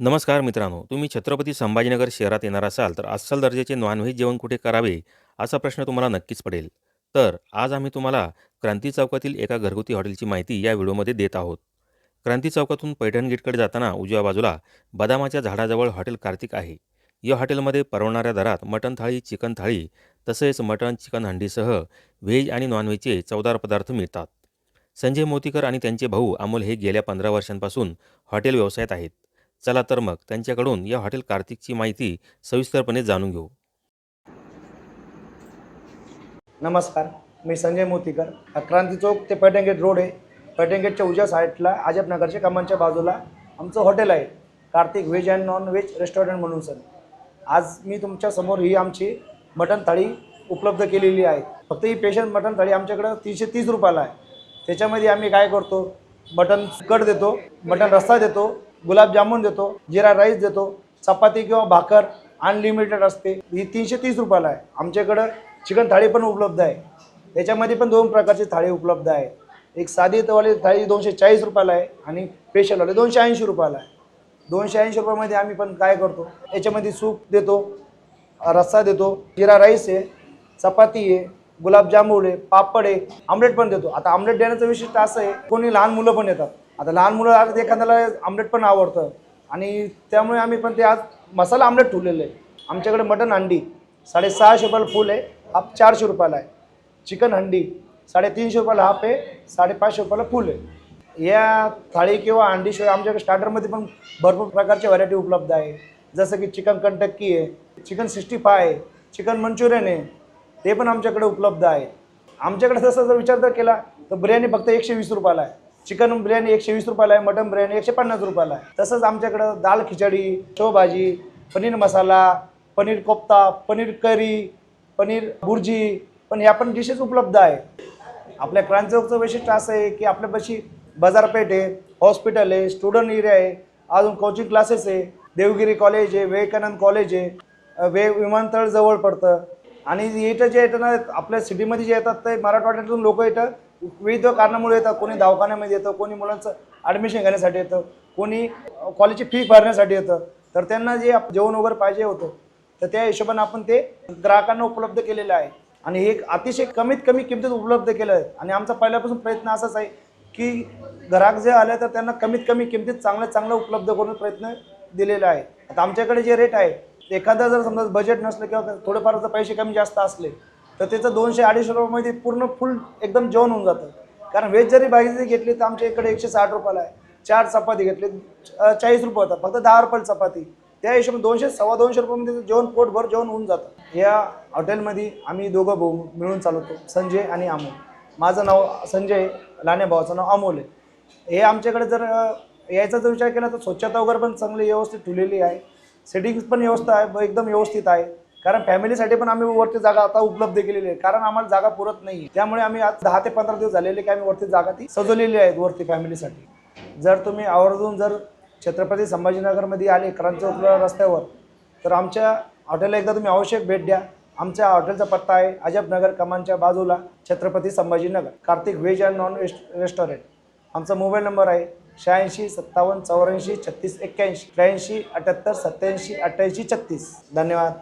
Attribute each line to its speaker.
Speaker 1: नमस्कार मित्रांनो तुम्ही छत्रपती संभाजीनगर शहरात येणार असाल तर अस्सल दर्जाचे नॉनव्हेज जेवण कुठे करावे असा प्रश्न तुम्हाला नक्कीच पडेल. तर आज आम्ही तुम्हाला क्रांती चौकातील एका घरगुती हॉटेलची माहिती या व्हिडिओमध्ये देत आहोत. क्रांती चौकातून पैठण गेटकडे जाताना उजव्या बाजूला बदामाच्या झाडाजवळ हॉटेल कार्तिक आहे. या हॉटेलमध्ये परवडणाऱ्या दरात मटण थाळी चिकन थाळी तसेच मटण चिकन हंडीसह व्हेज आणि नॉनव्हेजचे चवदार पदार्थ मिळतात. संजय मोतीकर आणि त्यांचे भाऊ अमोल हे गेल्या पंधरा वर्षांपासून हॉटेल व्यवसायात आहेत. चला तर मग त्यांच्याकडून या हॉटेल कार्तिकची माहिती सविस्तरपणे जाणून घेऊ.
Speaker 2: नमस्कार मी संजय मोतीकर. हा क्रांती चौक ते पैठण गेट रोड आहे. पैठण गेटच्या उजव्या साईडला आजबनगरच्या कमांच्या बाजूला आमचं हॉटेल आहे. Kartik veg and non veg restaurant म्हणून सर. आज मी तुमच्यासमोर ही आमची मटण थाळी उपलब्ध केलेली आहे. फक्त ही पेशंट मटण थाळी आमच्याकडं तीनशे तीस रुपयाला आहे. त्याच्यामध्ये आम्ही काय करतो? मटण कट देतो मटण रस्सा देतो गुलाबजामुन देतो जिरा राईस देतो चपाती किंवा भाकर अनलिमिटेड असते. ही तीनशे तीस रुपयाला आहे. आमच्याकडं चिकन थाळी पण उपलब्ध आहे. त्याच्यामध्ये पण दोन प्रकारची थाळी उपलब्ध आहे. एक साधी तवाली थाळी दोनशे चाळीस रुपयाला आहे आणि स्पेशलवाली दोनशे ऐंशी रुपयाला आहे. दोनशे ऐंशी रुपयामध्ये आम्ही पण काय करतो याच्यामध्ये सूप देतो रस्सा देतो जिरा राईस आहे चपाती आहे गुलाबजामुन आहे पापड आहे आमलेट पण देतो. आता आमलेट देण्याचं विशिष्ट असं आहे कोणी लहान मुलं पण येतात. आता लहान मुलं आज एखाद्याला आमलेट पण आवडतं. आणि त्यामुळे आम्ही पण ते आज मसाला आमलेट ठेवलेलं आहे. आमच्याकडे मटन हंडी साडेसहाशे रुपयाला फुल आहे. हाफ चारशे रुपयाला आहे. चिकन हंडी साडेतीनशे रुपयाला हाफ आहे. साडेपाचशे रुपयाला फुल आहे. या थाळी किंवा अंडीशिवाय आमच्याकडे स्टार्टरमध्ये पण भरपूर प्रकारची व्हरायटी उपलब्ध आहे. जसं की चिकन कंटक्की आहे चिकन सिक्स्टी फाय आहे चिकन मंचुरियन आहे. ते पण आमच्याकडे उपलब्ध आहे. आमच्याकडे तसं जर विचार जर केला तर बिर्याणी फक्त एकशे वीस रुपयाला आहे. चिकन बिर्याणी एकशे वीस रुपयाला आहे मटन बिर्याणी एकशे पन्नास रुपयाला आहे. तसंच आमच्याकडं दाल खिचडी शेवभाजी पनीर मसाला पनीर कोफ्ता पनीर करी पनीर भुर्जी पण ह्या पण डिशेस उपलब्ध आहे. आपल्या क्रांतीचं वैशिष्ट्य असं आहे की आपल्यापाशी बाजारपेठ आहे हॉस्पिटल आहे स्टुडंट एरिया आहे अजून कोचिंग क्लासेस आहे देवगिरी कॉलेज आहे विवेकानंद कॉलेज आहे वे विमानतळ जवळ पडतं. आणि इथं जे येतं ना आपल्या सिटीमध्ये जे येतात ते मराठवाड्यातून लोक इथं विविध कारणामुळे येतात. कोणी दवाखान्यामध्ये येतं कोणी मुलांचं ॲडमिशन घेण्यासाठी येतं कोणी कॉलेजची फी भरण्यासाठी येतं. तर त्यांना जे जेवण वगैरे पाहिजे होतं तर त्या हिशोबाने आपण ते ग्राहकांना उपलब्ध केलेलं आहे. आणि हे अतिशय कमीत कमी किमतीत उपलब्ध केलं आहे. आणि आमचा पहिल्यापासून प्रयत्न असाच आहे की ग्राहक जे आले तर त्यांना कमीत कमी किमतीत चांगलं चांगलं उपलब्ध करून प्रयत्न दिलेला आहे. आता आमच्याकडे जे रेट आहे एखादा जर समजा बजेट नसलं किंवा थोडेफार जर पैसे कमी जास्त असले तर त्याचं दोनशे अडीचशे रुपयामध्ये पूर्ण फुल एकदम जेवण होऊन जातं. कारण व्हेज जरी भाजी घेतली तर आमच्या इकडे एकशे साठ रुपयाला आहे. चार चपाती घेतली चाळीस रुपये होतात. फक्त दहा रुपयाला चपाती. त्या हिशोबाने दोनशे सव्वा दोनशे रुपयामध्ये जेवण पोटभर जेवण होऊन जातं. या हॉटेलमध्ये आम्ही दोघं भाऊ मिळून चालवतो. संजय आणि अमोल माझं नाव संजय लाने भावाचं नाव अमोल आहे. हे आमच्याकडे जर यायचा जर विचार केला तर स्वच्छता वगैरे पण चांगली व्यवस्थित ठेवलेली आहे. सेटिंग्स पण व्यवस्था आहे एकदम व्यवस्थित आहे. कारण फॅमिलीसाठी पण आम्ही वरती जागा आता उपलब्ध केलेली आहे. कारण आम्हाला जागा पुरत नाही. त्यामुळे आम्ही आज दहा ते पंधरा दिवस झालेले की आम्ही वरती जागा ती सजवलेली आहे वरती फॅमिलीसाठी जर तुम्ही आवर्जून जर छत्रपती संभाजीनगरमध्ये आले क्रांतीचौक रस्त्यावर तर आमच्या हॉटेलला एकदा तुम्ही आवश्यक भेट द्या. आमच्या हॉटेलचा पत्ता आहे अजबनगर कमानच्या बाजूला Chhatrapati Sambhajinagar Kartik veg and non veg restaurant आमचा मोबाईल नंबर आहे शहाऐंशी सत्तावन्न चौऱ्याऐंशी छत्तीस एक्क्याऐंशी त्र्याऐंशी अठ्याहत्तर सत्याऐंशी अठ्ठ्याऐंशी छत्तीस. धन्यवाद.